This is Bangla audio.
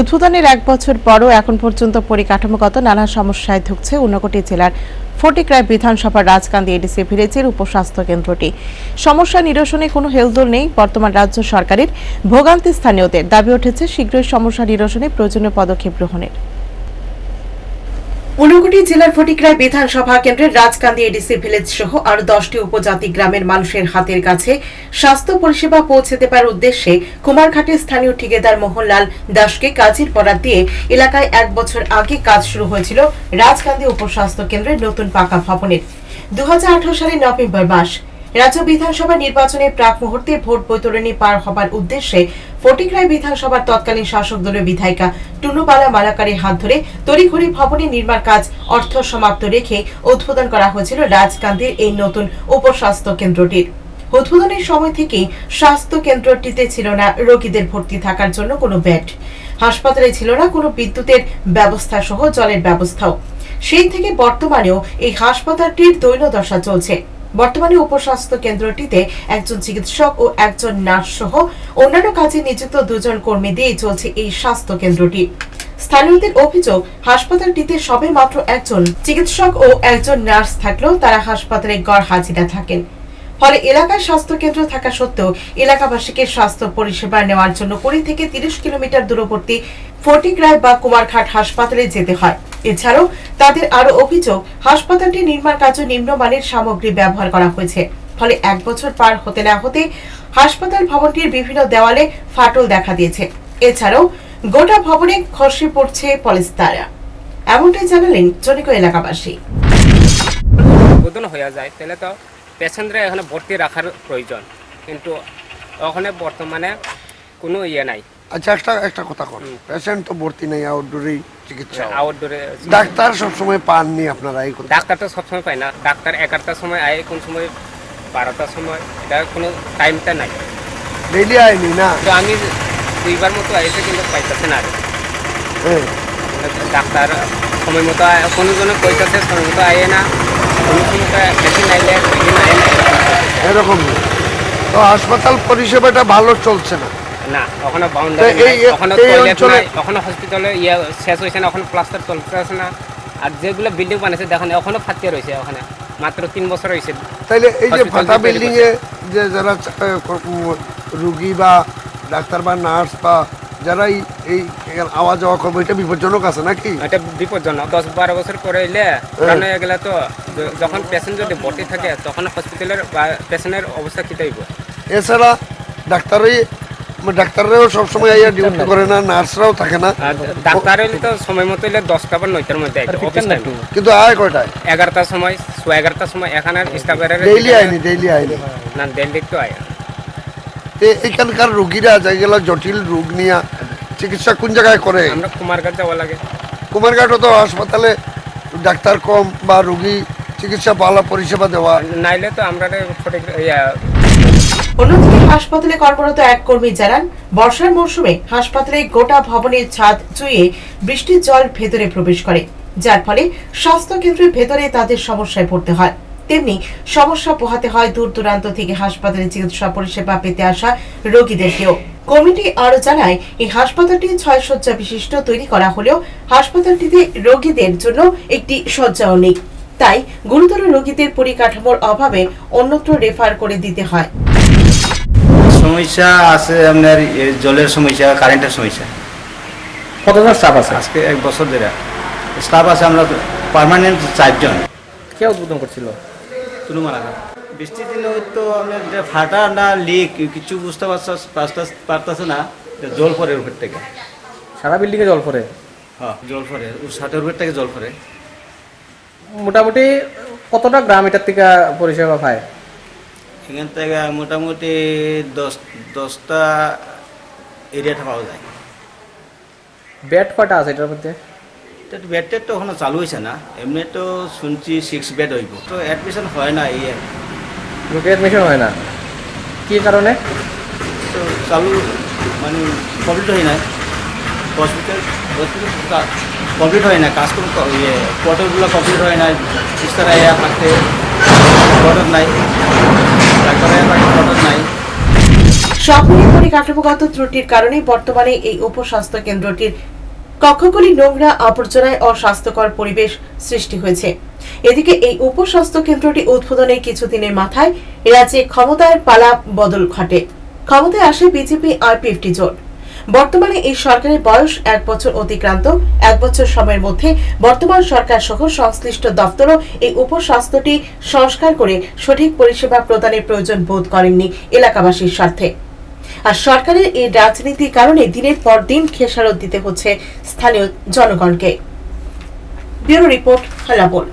উদ্বোধনের এক বছর পরও এখন পর্যন্ত পরিকাঠামোগত নানা সমস্যায় ধুকছে ঊনকোটি জেলার ফটিকরায় বিধানসভার রাজকান্দি এডিসি ভিলেজের উপস্বাস্থ্য কেন্দ্রটি। সমস্যা নিরসনে কোনো হেলদোল নেই, বর্তমান রাজ্য সরকারের ভোগান্তি স্থানীয়দের। দাবি উঠেছে, শীঘ্রই সমস্যা নিরসনে প্রয়োজনীয় পদক্ষেপ গ্রহণের। ঊনকোটি জেলার ফটিকরায় বিধানসভা কেন্দ্রের রাজকান্দি এডিসি ভিলেজ সহ আরও দশটি উপজাতি গ্রামের মানুষের হাতের কাছে স্বাস্থ্য পরিষেবা পৌঁছে দেবার উদ্দেশ্যে কুমারঘাটের স্থানীয় ঠিকাদার মোহনলাল দাসকে কাজের বরাদ দিয়ে এলাকায় এক বছর আগে কাজ শুরু হয়েছিল রাজকান্দি উপস্বাস্থ্য কেন্দ্রের নতুন পাকা ভবনের। দু হাজার আঠারো সালের নভেম্বর মাস রাজ্য বিধানসভা নির্বাচনের প্রাক মুহূর্তে ভোট বৈতরণী পার হবার উদ্দেশ্যে ফটিকরায় বিধানসভার তৎকালীন শাসক দলের বিধায়িকা টুনুবালা মালাকারের হাত ধরে তড়িঘড়ি ভবনের নির্মাণ কাজ অর্থ সমাপ্ত রেখে উদ্বোধন করা হয়েছিল রাজকান্দির এই নতুন উপস্বাস্থ্য কেন্দ্রটির। উদ্বোধনের সময় থেকেই স্বাস্থ্য কেন্দ্রটিতে ছিল না রোগীদের ভর্তি থাকার জন্য কোনো বেড হাসপাতালে ছিল না কোনো বিদ্যুতের ব্যবস্থা সহ জলের ব্যবস্থাও। সেই থেকে বর্তমানেও এই হাসপাতালটির দৈনদশা চলছে। বর্তমানে উপস্বাস্থ্য কেন্দ্রটিতে একজন চিকিৎসক ও একজন নার্স সহ অন্যান্য কাজে নিযুক্ত দুজন কর্মী দিয়ে চলছে এই স্বাস্থ্য কেন্দ্রটি। স্থানীয়দের অভিযোগ, হাসপাতালটিতে সবে মাত্র একজন চিকিৎসক ও একজন নার্স থাকলেও তারা হাসপাতালে গড় হাজিরা থাকেন। ফলে এলাকায় স্বাস্থ্য কেন্দ্র থাকা সত্ত্বেও এলাকাবাসীকে স্বাস্থ্য পরিষেবা নেওয়ার জন্য কুড়ি থেকে তিরিশ কিলোমিটার দূরবর্তী ফটিকরায় বা কুমারঘাট হাসপাতালে যেতে হয়। এছাড়াও তাদের আরও অভিযোগ হাসপাতালটি নির্মাণ কাজে নিম্নমানের সামগ্রী ব্যবহার করা হয়েছে। ফলে এক বছর পার হতে না হতে হাসপাতাল ভবনটির বিভিন্ন দেওয়ালে ফাটল দেখা দিয়েছে। এছাড়াও গোটা ভবনে খসে পড়ছে পলিস্তারা এমনটাই জানালেন জনিক এলাকাবাসী। উদ্বোধন হয়ে যায় তাহলে তো পেশেন্টরা এখানে ভর্তি রাখার প্রয়োজন। কিন্তু ওখানে বর্তমানে কোনো ইয়ে নাই। আচ্ছা একটা একটা কথা কর পেশেন্ট তো ভর্তি নেই আউটডোরেই চিকিৎসা হয়। আউটডোরে ডাক্তার সবসময় পাননি আপনারা এই কথা। ডাক্তার তো সবসময় পায় না। ডাক্তার এগারোটার সময় আয় কোন সময় বারোটার সময়। এটা কোনো টাইমটা নাই। ডেইলি আয়নি না? তো আমি দুইবার মতো আইসে কিন্তু পাইতেছে না আর। হ্যাঁ। ডাক্তার সময় মতো আয়- কোনো জনে কইতেছে সময় মতো আয়ে না। কোনো সময় মেশিন আইলে মেশিন আয় না এরকম। তো হাসপাতাল পরিষেবাটা ভালো চলছে না। না ওখানে বাউন্ডারি এই- ওখানে টয়লেট নাই ওখানে হসপিটালে ইয়ে শেষ হয়েছে না ওখানে প্লাস্টার চলতেছে না। আর যেগুলো বিল্ডিং বানিয়েছে দেখেন ওখানে ফাটিয়ে রয়েছে ওখানে মাত্র তিন বছর হয়েছে তাইলে এই যে ফাটা যে বিল্ডিং এ যে যারা রুগী বা ডাক্তার বা নার্স বা যারা এই আওয়া যাওয়া করবে এটা বিপজ্জনক আছে নাকি? এটা বিপজ্জনক। দশ বারো বছর করে এলে পুরানো হয়ে গেলে তো যখন পেশেন্ট যদি ভর্তি থাকে তখন হসপিটালের বা পেশেন্টের অবস্থা কী থাকবে এছাড়া ডাক্তারই ডাক্তাররাও সবসময় আইয়া ডিউটি করে না নার্সরাও থাকে না। ডাক্তার হলে তো সময় মতো এলে দশটা বা নয়টার মধ্যে কিন্তু আয় কয়টায়? এগারোটার সময় সোয়া এগারোটার সময় এখানে স্টাফের ডেইলি আইনি ডেইলি আইনি না দিল্লি তো আয়। এখানকার রুগীরা যেগুলো জটিল রোগ নিয়ে চিকিৎসা কোন জায়গায় করে? আমরা কুমারঘাট যাওয়া লাগে। কুমারঘাটও তো হাসপাতালে ডাক্তার কম বা রুগী চিকিৎসা ভালো পরিষেবা দেওয়া। নাইলে তো আমরা অন্যদিকে হাসপাতালে কর্মরত এক কর্মী জানান, বর্ষার মৌসুমে হাসপাতালে গোটা ভবনের ছাদ চুইয়ে বৃষ্টির জল ভেতরে প্রবেশ করে, যার ফলে স্বাস্থ্য কেন্দ্রের ভেতরে তাদের সমস্যায় পড়তে হয়। তেমনি সমস্যা পোহাতে হয় দূর দূরান্ত থেকে হাসপাতালে চিকিৎসা পরিষেবা পেতে আসা রোগীদেরকেও। কমিটি আরও জানায়, এই হাসপাতালটি ছয় শয্যা বিশিষ্ট তৈরি করা হলেও হাসপাতালটিতে রোগীদের জন্য একটি শয্যাও নেই। তাই গুরুতর রোগীদের পরিকাঠামোর অভাবে অন্যত্র রেফার করে দিতে হয়। সমস্যা আছে আপনার জলের সমস্যা কারেন্টের সমস্যা। কতজন স্টাফ আছে? আজকে এক বছর ধরে। স্টাফ আছে আমরা পার্মানেন্ট চারজন। কে উদ্বোধন করছিল? বৃষ্টির দিনে তো আপনার যে ফাটা না লিক কিছু বুঝতে পারছ পারতাছে না জল পড়ে উপর থেকে। সারা বিল্ডিং এ জল পড়ে? হ্যাঁ জল ও ষাটের উপর থেকে জল পড়ে। মোটামুটি কতটা গ্রাম এটার থেকে পরিষেবা পায়? এখান থেকে মোটামুটি দশ দশটা এরিয়াটা পাওয়া যায়। বেড কয়টা আছে এটার মধ্যে? বেড টেড তো ওখানে চালু হয়েছে না। এমনি তো শুনছি সিক্স বেড হইব। তো অ্যাডমিশন হয় না এই অ্যাডমিশন হয় না? কি কারণে? তো চালু মানে কমপ্লিট হয় না হসপিটাল হসপিটাল কমপ্লিট হয় না কাজ কোনো ইয়ে কোয়ার্টারগুলো কমপ্লিট হয় না থাকতে কোয়ার্টার নাই। মিলিয়ে পরিকাঠামোগত ত্রুটির কারণে বর্তমানে এই উপস্বাস্থ্য কেন্দ্রটির কক্ষগুলি নোংরা, আবর্জনায় অস্বাস্থ্যকর পরিবেশ সৃষ্টি হয়েছে। এদিকে এই উপস্বাস্থ্য কেন্দ্রটি উদ্বোধনের কিছুদিনের মাথায় রাজ্যে ক্ষমতার পালা বদল ঘটে। ক্ষমতায় আসে বিজেপি আর ফিফটি জোট। বর্তমানে এই সরকারের বয়স এক বছর অতিক্রান্ত। এক বছর সময়ের মধ্যে বর্তমান সরকার সহ সংশ্লিষ্ট দপ্তরও এই উপস্বাস্থ্যটি সংস্কার করে সঠিক পরিষেবা প্রদানের প্রয়োজন বোধ করেননি এলাকাবাসীর স্বার্থে। আর সরকারের এই রাজনীতির কারণে দিনের পর দিন খেসারত দিতে হচ্ছে স্থানীয় জনগণকে। Bureau report হালাবোল।